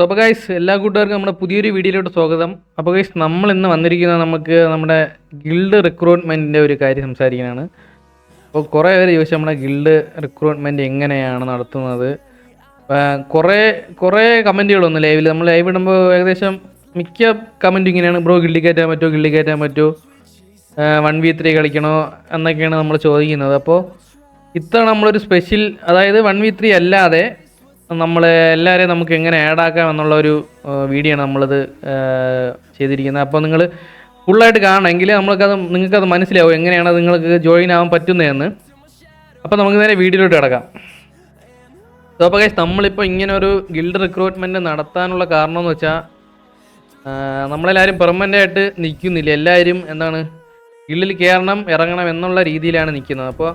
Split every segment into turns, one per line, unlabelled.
So അപ്പോൾ guys എല്ലാ കൂട്ടുകാർക്കും നമ്മുടെ പുതിയൊരു വീഡിയോയിലോട്ട് സ്വാഗതം. അപ്പോൾ ഗൈസ് നമ്മൾ ഇന്ന് വന്നിരിക്കുന്നത് നമുക്ക് നമ്മുടെ ഗിൽഡ് റിക്രൂട്ട്മെന്റിന്റെ ഒരു കാര്യം സംസാരിക്കാനാണ്. അപ്പോൾ കുറേ പേര് ചോദിച്ചു നമ്മുടെ ഗിൽഡ് റിക്രൂട്ട്മെന്റ് എങ്ങനെയാണ് നടത്തുന്നത്? കുറേ കുറേ കുറേ കമന്റുകളൊന്നും ലൈവിൽ നമ്മൾ ലൈവ് ഇടുമ്പോൾ ഏകദേശം മിക്ക കമന്റും ഇങ്ങനെയാണ്. ബ്രോ ഗിൽഡി കയറ്റാൻ പറ്റുമോ? ഗിൽഡി കയറ്റാൻ പറ്റുമോ? വൺ വി ത്രീ കളിക്കണോ? എന്നൊക്കെയാണ് നമ്മൾ ചോദിക്കുന്നത്. അപ്പോൾ ഇത്തവണ നമ്മളൊരു സ്പെഷ്യൽ അതായത് വൺ വി ത്രീ അല്ലാതെ നമ്മൾ എല്ലാവരെയും നമുക്ക് എങ്ങനെ ആഡ് ആക്കാം എന്നുള്ള ഒരു വീഡിയോ ആണ് നമ്മളിത് ചെയ്തിരിക്കുന്നത്. അപ്പോൾ നിങ്ങൾ ഫുള്ളായിട്ട് കാണണമെങ്കിൽ നമ്മൾക്കത് നിങ്ങൾക്കത് മനസ്സിലാവും. എങ്ങനെയാണ് നിങ്ങൾക്ക് ജോയിൻ ആവാൻ പറ്റുന്നതെന്ന്. അപ്പോൾ നമുക്ക് നേരെ വീഡിയോയിലോട്ട് കിടക്കാം. സോ അപ്പോൾ ഗൈസ് നമ്മളിപ്പോൾ ഇങ്ങനെ ഒരു ഗിൽഡ് റിക്രൂട്ട്മെന്റ് നടത്താനുള്ള കാരണം എന്ന് വെച്ചാൽ നമ്മളെല്ലാവരും പെർമനന്റ് ആയിട്ട് നിൽക്കുന്നില്ല. എല്ലാവരും എന്താണ് ഗിൽഡിൽ കയറണം ഇറങ്ങണം എന്നുള്ള രീതിയിലാണ് നിൽക്കുന്നത്. അപ്പോൾ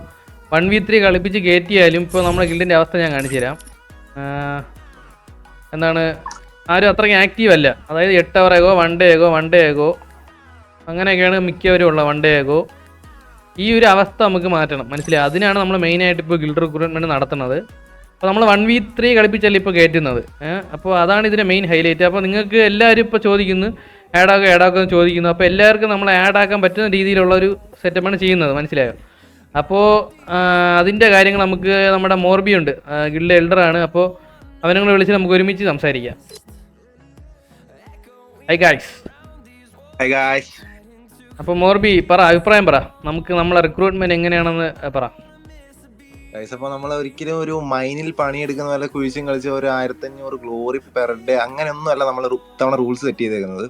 വൺ വി ത്രീ കളിപ്പിച്ച് കയറ്റിയാലും ഇപ്പോൾ നമ്മുടെ ഗിൽഡിന്റെ അവസ്ഥ ഞാൻ കാണിച്ചു തരാം. എന്താണ്? ആരും അത്രയ്ക്ക് ആക്റ്റീവ് അല്ല. അതായത് എട്ട് അവർ ഏകോ വൺ ഡേ ഏകോ വൺ ഡേ ഏകോ അങ്ങനെയൊക്കെയാണ് മിക്കവരും ഉള്ളത് വൺ ഡേ ഏകോ ഈ ഒരു അവസ്ഥ നമുക്ക് മാറ്റണം. മനസ്സിലായി? അതിനാണ് നമ്മൾ മെയിനായിട്ട് ഇപ്പോൾ ഗിൽഡ് റിക്രൂട്ട്മെന്റ് നടത്തുന്നത്. അപ്പോൾ നമ്മൾ വൺ വി ത്രീ കളിപ്പിച്ചല്ലേ ഇപ്പോൾ കയറ്റുന്നത് അപ്പോൾ അതാണ് ഇതിന്റെ മെയിൻ ഹൈലൈറ്റ് അപ്പോൾ നിങ്ങൾക്ക് എല്ലാവരും ഇപ്പോൾ ചോദിക്കുന്നു ആഡാക്കുക എന്ന് ചോദിക്കുന്നു. അപ്പോൾ എല്ലാവർക്കും നമ്മൾ ആഡ് ആക്കാൻ പറ്റുന്ന രീതിയിലുള്ള ഒരു സെറ്റപ്പാണ് ചെയ്യുന്നത്. മനസ്സിലായോ? അപ്പോൾ അതിന്റെ കാര്യങ്ങൾ നമുക്ക് നമ്മുടെ മോർബി ഉണ്ട്. ഗിൽഡ് എൽഡറാണ് അപ്പോൾ അവനെ കൂടെ വിളിച്ച് നമുക്ക് ഒരുമിച്ച് സംസാരിക്കാം. ഹൈ ഗായ്സ്
ഹൈ ഗായ്സ്
അപ്പോൾ മോർബി പറ അഭിപ്രായം പറ. നമുക്ക് നമ്മളെ റിക്രൂട്ട്മെന്റ് എങ്ങനെയാണെന്ന് പറ.
ഗൈസ് അപ്പോൾ നമ്മൾ ഒരിക്കലും ഒരു മൈനിൽ പണിയെടുക്കുന്ന പോലെ കുഴിച്ചും കളിച്ച് ഒരു ആയിരത്തഞ്ഞൂറ് ഗ്ലോറി പെർ ഡേ അങ്ങനെയൊന്നും അല്ല നമ്മൾ ഇത്തവണ റൂൾസ് സെറ്റ് ചെയ്തേക്കുന്നത്.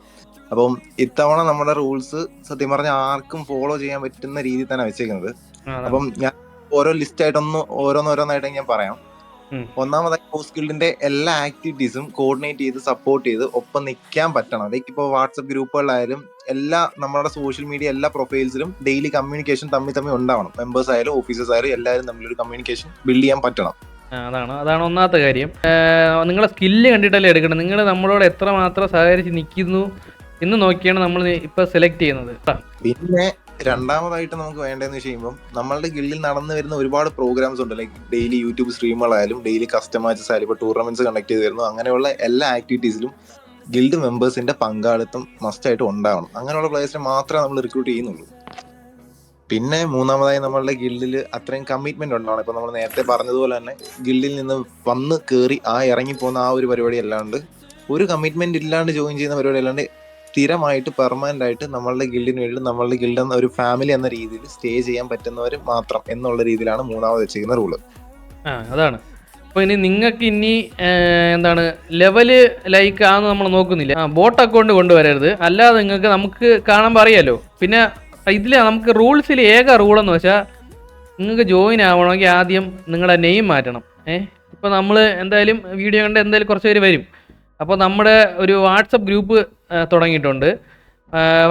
അപ്പം ഇത്തവണ നമ്മുടെ റൂൾസ് സത്യം പറഞ്ഞാൽ ആർക്കും ഫോളോ ചെയ്യാൻ പറ്റുന്ന രീതിയിൽ തന്നെ വെച്ചേക്കുന്നത്. അപ്പം ഞാൻ ഓരോ ലിസ്റ്റ് ആയിട്ടൊന്ന് ഓരോന്നോരോന്നായിട്ട് ഞാൻ പറയാം. ഒന്നാമതായി ഹൗസ് ഗിൽഡിന്റെ എല്ലാ ആക്ടിവിറ്റീസും കോർഡിനേറ്റ് ചെയ്ത് സപ്പോർട്ട് ചെയ്ത് ഒപ്പം നിൽക്കാൻ പറ്റണം. ലൈക്ക് ഇപ്പോൾ വാട്സപ്പ് ഗ്രൂപ്പുകളിലായാലും എല്ലാ നമ്മുടെ സോഷ്യൽ മീഡിയ എല്ലാ പ്രൊഫൈൽസിലും ഡെയിലി കമ്മ്യൂണിക്കേഷൻ തമ്മിൽ തമ്മിൽ ഉണ്ടാവണം. മെമ്പേഴ്സ് ആയാലും ഓഫീസേഴ്സ് ആയാലും എല്ലാവരും തമ്മിലൊരു കമ്മ്യൂണിക്കേഷൻ ബിൽഡ് ചെയ്യാൻ പറ്റണം.
അതാണ്. അതാണ് ഒന്നാമത്തെ കാര്യം. നിങ്ങളെ സ്കില്ല് കണ്ടിട്ടല്ലേ എടുക്കണം നിങ്ങൾ നമ്മളോട് എത്രമാത്രം സഹകരിച്ച് നിൽക്കുന്നു എന്ന് നോക്കിയാണ് നമ്മൾ ഇപ്പൊ സെലക്ട് ചെയ്യുന്നത്.
പിന്നെ രണ്ടാമതായിട്ട് നമുക്ക് വേണ്ടതെന്ന് വെച്ച് കഴിയുമ്പോൾ നമ്മളുടെ ഗിൽഡിൽ നടന്നു വരുന്ന ഒരുപാട് പ്രോഗ്രാംസ് ഉണ്ട്. ലൈക്ക് ഡെയിലി യൂട്യൂബ് സ്ട്രീമുകളായാലും ഡെയിലി കസ്റ്റമേഴ്സ് ആയാലും ഇപ്പോൾ ടൂർണമെന്റ്സ് കണ്ടക്ട് ചെയ്ത് വരുന്നു അങ്ങനെയുള്ള എല്ലാ ആക്ടിവിറ്റീസിലും ഗിൽഡ് മെമ്പേഴ്സിന്റെ പങ്കാളിത്തം മസ്റ്റായിട്ട് ഉണ്ടാവണം. അങ്ങനെയുള്ള പ്ലേയേഴ്സിനെ മാത്രമേ നമ്മൾ റിക്രൂട്ട് ചെയ്യുന്നുള്ളൂ. പിന്നെ മൂന്നാമതായി നമ്മളുടെ ഗിൽഡിൽ അത്രയും കമ്മിറ്റ്മെന്റ് ഉണ്ടാവണം. ഇപ്പൊ നമ്മൾ നേരത്തെ പറഞ്ഞതുപോലെ തന്നെ ഗിൽഡിൽ നിന്ന് വന്ന് കയറി ആ ഇറങ്ങി പോകുന്ന ആ ഒരു പരിപാടി അല്ലാണ്ട് ഒരു കമ്മിറ്റ്മെന്റ് ഇല്ലാണ്ട് ജോയിൻ ചെയ്യുന്ന പരിപാടി അല്ലാണ്ട് സ്ഥിരമായിട്ട് പെർമനന്റ് ആയിട്ട് നമ്മളുടെ ഗിൽഡിന് വേണ്ടി നമ്മളുടെ ഗിൽഡ് എന്ന ഒരു ഫാമിലി എന്ന രീതിയിൽ സ്റ്റേ ചെയ്യാൻ പറ്റുന്നവർ മാത്രം എന്നുള്ള രീതിയിലാണ് മൂന്നാമത് വെച്ചിരിക്കുന്ന റൂൾ
ആ അതാണ്. അപ്പോൾ ഇനി നിങ്ങൾക്ക് ഇനി എന്താണ് ലെവൽ ലൈക്ക് ആണെന്ന് നമ്മൾ നോക്കുന്നില്ല. ബോട്ട് അക്കൗണ്ട് കൊണ്ടുവരരുത്. അല്ലാതെ നിങ്ങൾക്ക് നമുക്ക് കാണുമ്പോൾ അറിയാലോ പിന്നെ ഇതിൽ നമുക്ക് റൂൾസിൽ ഏക റൂൾ എന്ന് വെച്ചാൽ നിങ്ങൾക്ക് ജോയിൻ ആവണമെങ്കിൽ ആദ്യം നിങ്ങളുടെ നെയിം മാറ്റണം. ഏഹ് ഇപ്പോൾ നമ്മൾ എന്തായാലും വീഡിയോ കണ്ട് എന്തായാലും കുറച്ച് പേര് വരും. അപ്പോൾ നമ്മുടെ ഒരു വാട്സപ്പ് ഗ്രൂപ്പ് തുടങ്ങിയിട്ടുണ്ട്.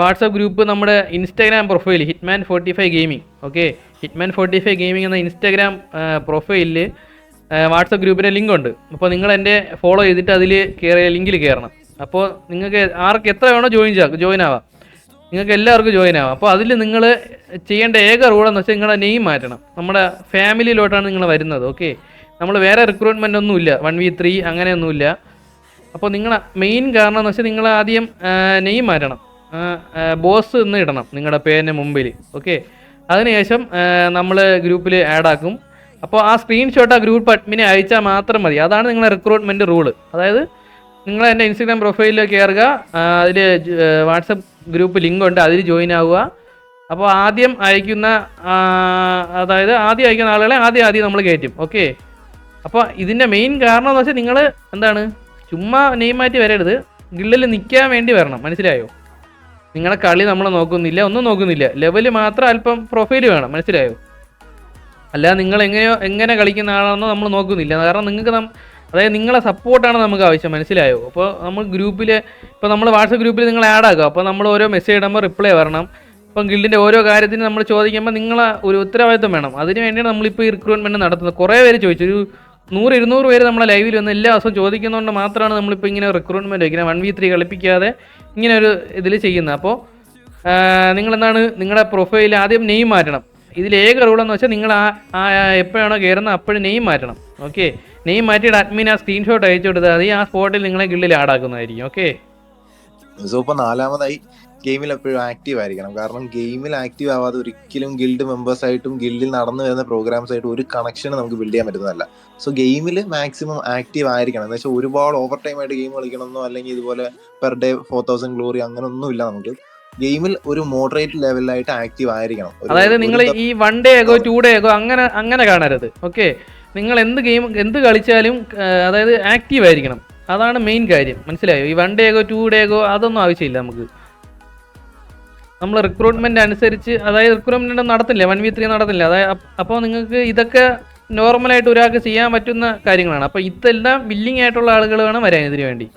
വാട്സപ്പ് ഗ്രൂപ്പ് നമ്മുടെ Instagram profile Hitman forty five gaming okay? Hitman forty five gaming എന്ന ഇൻസ്റ്റാഗ്രാം പ്രൊഫൈലിൽ വാട്സപ്പ് ഗ്രൂപ്പിന്റെ ലിങ്ക് ഉണ്ട് അപ്പോൾ നിങ്ങൾ എന്റെ ഫോളോ ചെയ്തിട്ട് അതിൽ കയറിയ ലിങ്കിൽ കയറണം അപ്പോൾ നിങ്ങൾക്ക് ആർക്ക് എത്ര വേണോ ജോയിൻ ചെയ്യാം ജോയിൻ ആവാം. നിങ്ങൾക്ക് എല്ലാവർക്കും ജോയിൻ ആവാം. അപ്പോൾ അതിൽ നിങ്ങൾ ചെയ്യേണ്ട ഏക റൂളെന്ന് വെച്ചാൽ നിങ്ങളുടെ നെയിം മാറ്റണം. നമ്മുടെ ഫാമിലിയിലോട്ടാണ് നിങ്ങൾ വരുന്നത്. ഓക്കെ? നമ്മൾ വേറെ റിക്രൂട്ട്മെന്റ് ഒന്നുമില്ല. വൺ വി ത്രീ അങ്ങനെയൊന്നുമില്ല. അപ്പോൾ നിങ്ങൾ മെയിൻ കാരണം എന്ന് വെച്ചാൽ നിങ്ങൾ ആദ്യം നെയിം മാറ്റണം. ബോസ് എന്ന് ഇടണം നിങ്ങളുടെ പേരിന് മുമ്പിൽ ഓക്കെ അതിനുശേഷം നമ്മൾ ഗ്രൂപ്പിൽ ആഡ് ആക്കും. അപ്പോൾ ആ സ്ക്രീൻഷോട്ട് ആ ഗ്രൂപ്പ് അഡ്മിനെ അയച്ചാൽ മാത്രം മതി. അതാണ് നിങ്ങളുടെ റിക്രൂട്ട്മെന്റ് റൂൾ അതായത് നിങ്ങൾ എന്റെ ഇൻസ്റ്റഗ്രാം പ്രൊഫൈലിൽ കയറുക അതിൽ വാട്സപ്പ് ഗ്രൂപ്പ് ലിങ്ക് ഉണ്ട് അതിൽ ജോയിൻ ആവുക. അപ്പോൾ ആദ്യം അയക്കുന്ന അതായത് ആദ്യം അയക്കുന്ന ആളുകളെ ആദ്യം ആദ്യം നമ്മൾ കയറ്റും ഓക്കെ അപ്പോൾ ഇതിന്റെ മെയിൻ കാരണം എന്ന് വെച്ചാൽ നിങ്ങൾ എന്താണ്? ചുമ്മാ നെയിം മാറ്റി വരരുത്. ഗിള്ളിൽ നിൽക്കാൻ വേണ്ടി വരണം. മനസ്സിലായോ? നിങ്ങളെ കളി നമ്മൾ നോക്കുന്നില്ല ഒന്നും നോക്കുന്നില്ല. ലെവൽ മാത്രം അല്പം പ്രൊഫൈൽ വേണം. മനസ്സിലായോ? അല്ലാതെ നിങ്ങൾ എങ്ങനെയോ എങ്ങനെ കളിക്കുന്ന ആളാണെന്നോ നമ്മൾ നോക്കുന്നില്ല. കാരണം നിങ്ങൾക്ക് അതായത് നിങ്ങളെ സപ്പോർട്ടാണ് നമുക്ക് ആവശ്യം. മനസ്സിലായോ? അപ്പോൾ നമ്മൾ ഗ്രൂപ്പിൽ ഇപ്പോൾ നമ്മൾ വാട്സപ്പ് ഗ്രൂപ്പിൽ നിങ്ങൾ ആഡ് ആക്കുക. അപ്പോൾ നമ്മൾ ഓരോ മെസ്സേജ് ഇടുമ്പോൾ റിപ്ലൈ വരണം. ഇപ്പം ഗിൽഡിന്റെ ഓരോ കാര്യത്തിന് നമ്മൾ ചോദിക്കുമ്പോൾ നിങ്ങളെ ഒരു ഉത്തരവാദിത്വം വേണം. അതിന് വേണ്ടിയാണ് നമ്മളിപ്പോൾ ഈ റിക്രൂട്ട്മെന്റ് നടത്തുന്നത്. കുറേ പേര് ചോദിച്ചു. ഒരു നൂറ് ഇരുന്നൂറ് പേര് നമ്മളെ ലൈവിൽ വന്ന് എല്ലാ ദിവസവും ചോദിക്കുന്നതുകൊണ്ട് മാത്രമാണ് നമ്മളിപ്പോൾ ഇങ്ങനെ റിക്രൂട്ട്മെന്റ് ഇങ്ങനെ വൺ വി ത്രീ കളിപ്പിക്കാതെ ഇങ്ങനെ ഒരു ഇതിൽ ചെയ്യുന്നത് അപ്പോൾ നിങ്ങളെന്താണ് നിങ്ങളുടെ പ്രൊഫൈൽ ആദ്യം നെയിം മാറ്റണം. ഇതിൽ ഏക റൂളെന്ന് വെച്ചാൽ നിങ്ങൾ ആ എപ്പോഴാണോ കയറുന്നത് അപ്പോഴും നെയിം മാറ്റണം. ഓക്കെ? നെയിം മാറ്റിയിട്ട് അഡ്മിൻ ആ സ്ക്രീൻഷോട്ട് അയച്ചു കൊടുത്താൽ മതി. ആ സ്പോട്ടിൽ നിങ്ങളെ ഗിള്ളിൽ ആഡാക്കുന്നതായിരിക്കും ഓക്കെ?
സോ ഇപ്പൊ നാലാമതായി ഗെയിമിൽ എപ്പോഴും ആക്റ്റീവ് ആയിരിക്കണം. കാരണം ഗെയിമിൽ ആക്റ്റീവ് ആവാതെ ഒരിക്കലും ഗിൽഡ് മെമ്പേഴ്സ് ആയിട്ടും ഗിൽഡിൽ നടന്നു വരുന്ന പ്രോഗ്രാംസ് ആയിട്ടും ഒരു കണക്ഷൻ നമുക്ക് ബിൽഡ് ചെയ്യാൻ പറ്റുന്നതല്ല. സോ ഗെയിമിൽ മാക്സിമം ആക്റ്റീവ് ആയിരിക്കണം. എന്ന് വെച്ചാൽ ഒരുപാട് ഓവർ ടൈം ആയിട്ട് ഗെയിം കളിക്കണമെന്നോ അല്ലെങ്കിൽ ഇതുപോലെ per day four thousand glory അങ്ങനെ ഒന്നും ഇല്ല നമുക്ക്. ഗെയിമിൽ ഒരു മോഡറേറ്റ് ലെവലിലായിട്ട് ആക്റ്റീവ് ആയിരിക്കണം.
അതായത് നിങ്ങൾ ഈ വൺ ഡേ ആകോ ടു ഡേ ആകോ അങ്ങനെ അങ്ങനെ കാണരുത്. ഓക്കെ നിങ്ങൾ എന്ത് ഗെയിം എന്ത് കളിച്ചാലും അതായത് ആക്റ്റീവ് ആയിരിക്കണം. അതാണ് മെയിൻ കാര്യം. മനസ്സിലായോ? ഈ വൺ ഡേ ആകോ ടു ഡേ ആകോ അതൊന്നും ആവശ്യമില്ല നമുക്ക്. നമ്മൾ റിക്രൂട്ട്മെന്റ് അനുസരിച്ച് അതായത് റിക്രൂട്ട്മെന്റ് നടത്തില്ല. വൺ വി ത്രീ നടത്തില്ല. അതായത് അപ്പോൾ നിങ്ങൾക്ക് ഇതൊക്കെ നോർമലായിട്ട് ഒരാൾക്ക് ചെയ്യാൻ പറ്റുന്ന കാര്യങ്ങളാണ്. അപ്പോൾ ഇതെല്ലാം ബില്ലിംഗ് ആയിട്ടുള്ള ആളുകൾ വേണം വരാൻ ഇതിനു വേണ്ടി.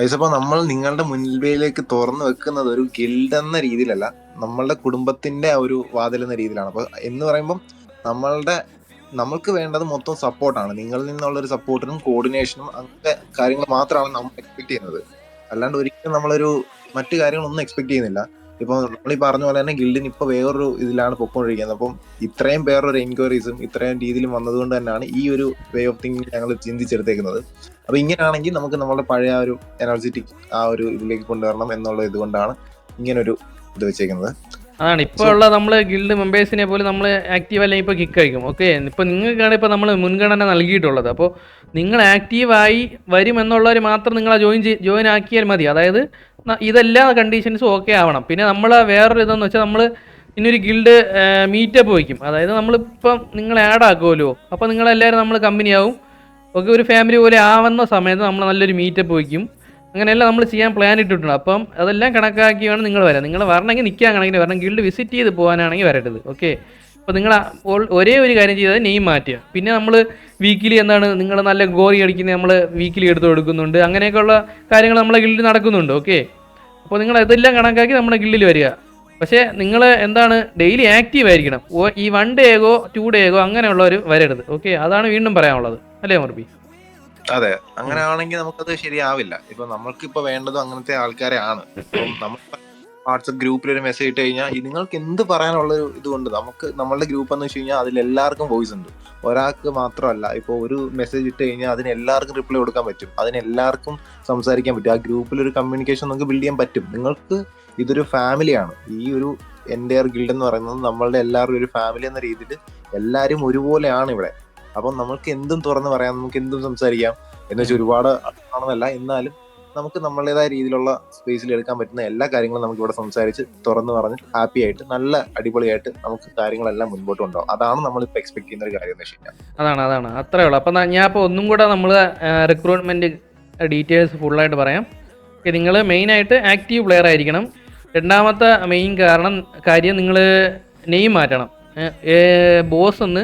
ഗൈസ് അപ്പൊ നമ്മൾ നിങ്ങളുടെ മുൻപിലേക്ക് തുറന്നു വെക്കുന്നത് ഒരു ഗിൽഡ് എന്ന രീതിയിലല്ല. നമ്മളുടെ കുടുംബത്തിന്റെ ഒരു വാതിൽ എന്ന രീതിയിലാണ്. അപ്പോൾ എന്ന് പറയുമ്പോൾ നമ്മളുടെ നമ്മൾക്ക് വേണ്ടത് മൊത്തം സപ്പോർട്ടാണ് നിങ്ങളിൽ നിന്നുള്ള ഒരു സപ്പോർട്ടിനും കോർഡിനേഷനും അങ്ങനത്തെ കാര്യങ്ങൾ മാത്രമാണ് നമ്മൾ എക്സ്പെക്ട് ചെയ്യുന്നത്. അല്ലാണ്ട് ഒരിക്കലും നമ്മളൊരു മറ്റു കാര്യങ്ങളൊന്നും എക്സ്പെക്ട് ചെയ്യുന്നില്ല. ഇപ്പൊ നമ്മൾ ഈ പറഞ്ഞ പോലെ തന്നെ ഗിൽഡിന് ഇപ്പൊ വേറൊരു ഇതിലാണ് പൊക്കോണ്ടിരിക്കുന്നത്. അപ്പം ഇത്രയും പേരൊരു എൻക്വയറീസും ഇത്രയും രീതിയിലും വന്നതുകൊണ്ട് തന്നെയാണ് ഈ ഒരു വേ ഓഫ് തിങ്കിങ് ഞങ്ങൾ ചിന്തിച്ചെടുത്തേക്കുന്നത്. അപ്പൊ ഇങ്ങനെയാണെങ്കിൽ നമുക്ക് നമ്മുടെ പഴയ ഒരു എനർജറ്റിക് ആ ഒരു ഇതിലേക്ക് കൊണ്ടുവരണം എന്നുള്ള ഇതുകൊണ്ടാണ് ഇങ്ങനൊരു ഇത് വെച്ചേക്കുന്നത്.
അതാണ്. ഇപ്പൊ ഉള്ള നമ്മൾ ഗിൽഡ് മെമ്പേഴ്സിനെ പോലും നമ്മൾ ആക്റ്റീവ് അല്ലെങ്കിൽ ഇപ്പൊ കിക്ക് അയക്കും ഓക്കെ ഇപ്പൊ നിങ്ങൾക്കാണ് ഇപ്പൊ നമ്മൾ മുൻഗണന നൽകിയിട്ടുള്ളത്. അപ്പോൾ നിങ്ങൾ ആക്റ്റീവായി വരുമെന്നുള്ളവർ മാത്രം നിങ്ങളെ ജോയിൻ ജോയിൻ ആക്കിയാൽ മതി. അതായത് ഇതെല്ലാ കണ്ടീഷൻസും ഓക്കെ ആവണം. പിന്നെ നമ്മൾ വേറൊരു ഇതെന്ന് വെച്ചാൽ നമ്മൾ ഇനിയൊരു ഗിൽഡ് മീറ്റപ്പ് വയ്ക്കും അതായത് നമ്മളിപ്പം നിങ്ങൾ ആഡ് ആക്കുമല്ലോ അപ്പോൾ നിങ്ങളെല്ലാവരും നമ്മൾ കമ്പനിയാവും ഒക്കെ ഒരു ഫാമിലി പോലെ ആവുന്ന സമയത്ത് നമ്മൾ നല്ലൊരു മീറ്റപ്പ് വയ്ക്കും അങ്ങനെയെല്ലാം നമ്മൾ ചെയ്യാൻ പ്ലാൻ ഇട്ടിട്ടുണ്ട്. അപ്പം അതെല്ലാം കണക്കാക്കി വേണം നിങ്ങൾ വരാം. നിങ്ങൾ വരണമെങ്കിൽ നിൽക്കാൻ കണക്കിന് വരണം. ഗിൽഡ് വിസിറ്റ് ചെയ്ത് പോകാനാണെങ്കിൽ വരരുത്. ഓക്കെ അപ്പോൾ നിങ്ങൾ ഒരേ ഒരു കാര്യം ചെയ്താൽ നെയിം മാറ്റുക. പിന്നെ നമ്മൾ വീക്കിലി എന്താണ് നിങ്ങൾ നല്ല ഗോറി അടിക്കുന്നത് നമ്മൾ വീക്കിലി എടുത്ത് കൊടുക്കുന്നുണ്ട്. അങ്ങനെയൊക്കെയുള്ള കാര്യങ്ങൾ നമ്മളെ ഗിൽഡിൽ നടക്കുന്നുണ്ട്. ഓക്കെ അപ്പോൾ നിങ്ങൾ ഇതെല്ലാം കണക്കാക്കി നമ്മുടെ ഗിൽഡിൽ വരിക. പക്ഷേ നിങ്ങൾ എന്താണ് ഡെയിലി ആക്റ്റീവ് ആയിരിക്കണം. ഈ വൺ ഡേ ഡേകോ ടു ഡേ ഡേകോ അങ്ങനെയുള്ളവർ വരരുത്. ഓക്കെ അതാണ് വീണ്ടും പറയാനുള്ളത്. അല്ലേ മർബി?
അതെ. അങ്ങനെ ആണെങ്കിൽ നമുക്കത് ശരിയാവില്ല. ഇപ്പൊ നമ്മൾക്ക് ഇപ്പൊ വേണ്ടത് അങ്ങനത്തെ ആൾക്കാരെ ആണ് നമ്മൾ വാട്സപ്പ് ഗ്രൂപ്പിൽ ഒരു മെസ്സേജ് ഇട്ട് കഴിഞ്ഞാൽ നിങ്ങൾക്ക് എന്ത് പറയാനുള്ള ഒരു ഇതുകൊണ്ട് നമുക്ക് നമ്മളുടെ ഗ്രൂപ്പ് എന്ന് വെച്ച് കഴിഞ്ഞാൽ അതിൽ എല്ലാവർക്കും വോയിസ് ഉണ്ട്. ഒരാൾക്ക് മാത്രമല്ല. ഇപ്പോൾ ഒരു മെസ്സേജ് ഇട്ട് കഴിഞ്ഞാൽ അതിന് എല്ലാവർക്കും റിപ്ലൈ കൊടുക്കാൻ പറ്റും. അതിന് എല്ലാവർക്കും സംസാരിക്കാൻ പറ്റും. ആ ഗ്രൂപ്പിൽ ഒരു കമ്മ്യൂണിക്കേഷൻ നമുക്ക് ബിൽഡ് ചെയ്യാൻ പറ്റും. നിങ്ങൾക്ക് ഇതൊരു ഫാമിലിയാണ് ഈ ഒരു എന്റെ ഗിൽഡ് എന്ന് പറയുന്നത് നമ്മളുടെ എല്ലാവരും ഒരു ഫാമിലി എന്ന രീതിയിൽ എല്ലാവരും ഒരുപോലെയാണ് ഇവിടെ. അപ്പം നമുക്ക് എന്തും തുറന്ന് പറയാം നമുക്ക് എന്തും സംസാരിക്കാം എന്ന് വെച്ചാൽ ഒരുപാട് ആണെന്നല്ല എന്നാലും നമുക്ക് നമ്മളുടേതായ രീതിയിലുള്ള സ്പേസിൽ എടുക്കാൻ പറ്റുന്ന എല്ലാ കാര്യങ്ങളും നമുക്ക് ഇവിടെ സംസാരിച്ച് തുറന്നു പറഞ്ഞ് ഹാപ്പി ആയിട്ട് നല്ല അടിപൊളിയായിട്ട് നമുക്ക് കാര്യങ്ങളെല്ലാം മുൻപോട്ട് കൊണ്ടുപോകും. അതാണ് നമ്മൾ ഇപ്പൊ എക്സ്പെക്ട് ചെയ്യുന്ന ഒരു കാര്യം എന്ന് വെച്ച് കഴിഞ്ഞാൽ
അതാണ് അതാണ്. അത്രേ ഉള്ളൂ. അപ്പൊ ഞാൻ ഇപ്പൊ ഒന്നും കൂടെ നമ്മൾ റിക്രൂട്ട്മെന്റ് ഡീറ്റെയിൽസ് ഫുൾ ആയിട്ട് പറയാം. നിങ്ങൾ മെയിൻ ആയിട്ട് ആക്റ്റീവ് പ്ലെയർ ആയിരിക്കണം. രണ്ടാമത്തെ മെയിൻ കാരണം കാര്യം നിങ്ങൾ നെയിം മാറ്റണം. ബോസ് ഒന്ന്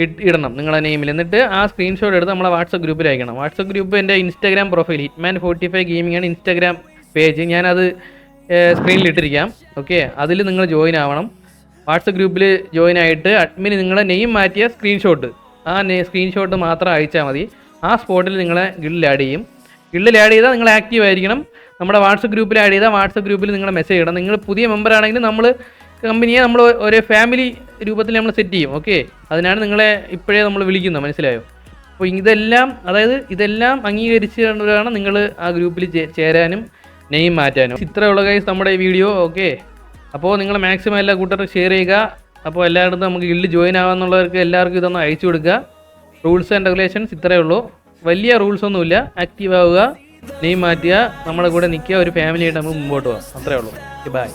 ഇടണം നിങ്ങളുടെ നെയിമിൽ എന്നിട്ട് ആ സ്ക്രീൻഷോട്ട് എടുത്ത് നമ്മളെ വാട്സപ്പ് ഗ്രൂപ്പിൽ അയക്കണം. വാട്സപ്പ് ഗ്രൂപ്പ് എന്റെ Instagram profile Hitman forty five gaming ആണ് ഇൻസ്റ്റാഗ്രാം പേജ് ഞാനത് സ്ക്രീനിൽ ഇട്ടിരിക്കാം. ഓക്കെ അതിൽ നിങ്ങൾ ജോയിൻ ആവണം. വാട്സപ്പ് ഗ്രൂപ്പിൽ ജോയിൻ ആയിട്ട് അഡ്മിന് നിങ്ങളെ നെയിം മാറ്റിയ സ്ക്രീൻഷോട്ട് ആ സ്ക്രീൻഷോട്ട് മാത്രം അയച്ചാൽ മതി. ആ സ്പോട്ടിൽ നിങ്ങളെ ഗിൽഡിൽ ആഡ് ചെയ്യും. ഗിൽഡിൽ ആഡ് ചെയ്താൽ നിങ്ങൾ ആക്റ്റീവ് ആയിരിക്കണം. നമ്മുടെ വാട്സപ്പ് ഗ്രൂപ്പിൽ ആഡ് ചെയ്താൽ വാട്സപ്പ് ഗ്രൂപ്പിൽ നിങ്ങളെ മെസ്സേജ് ഇടണം. നിങ്ങൾ പുതിയ മെമ്പർ ആണെങ്കിൽ നമ്മൾ കമ്പനിയെ നമ്മൾ ഒരു ഫാമിലി രൂപത്തിൽ നമ്മൾ സെറ്റ് ചെയ്യും ഓക്കെ അതിനാണ് നിങ്ങളെ ഇപ്പോഴേ നമ്മൾ വിളിക്കുന്നത് മനസ്സിലായോ? അപ്പോൾ ഇതെല്ലാം അതായത് ഇതെല്ലാം അംഗീകരിച്ചുകൊണ്ടാണ് നിങ്ങൾ ആ ഗ്രൂപ്പിൽ ചേരാനും നെയിം മാറ്റാനും. ഇത്രയുള്ള കൈസ് നമ്മുടെ ഈ വീഡിയോ ഓക്കെ അപ്പോൾ നിങ്ങൾ മാക്സിമം എല്ലാ കൂട്ടർക്കും ഷെയർ ചെയ്യുക. അപ്പോൾ എല്ലായിടത്തും നമുക്ക് ഗിൽഡ് ജോയിൻ ആവാന്നുള്ളവർക്ക് എല്ലാവർക്കും ഇതൊന്ന് അയച്ചു കൊടുക്കുക. റൂൾസ് ആൻഡ് റെഗുലേഷൻസ് ഇത്രയേ ഉള്ളൂ. വലിയ റൂൾസ് ഒന്നുമില്ല. ആക്റ്റീവ് ആവുക നെയിം മാറ്റുക നമ്മുടെ കൂടെ നിൽക്കുക ഒരു ഫാമിലിയായിട്ട് നമുക്ക് മുമ്പോട്ട് പോകാം. അത്രേ ഉള്ളൂ. ബൈ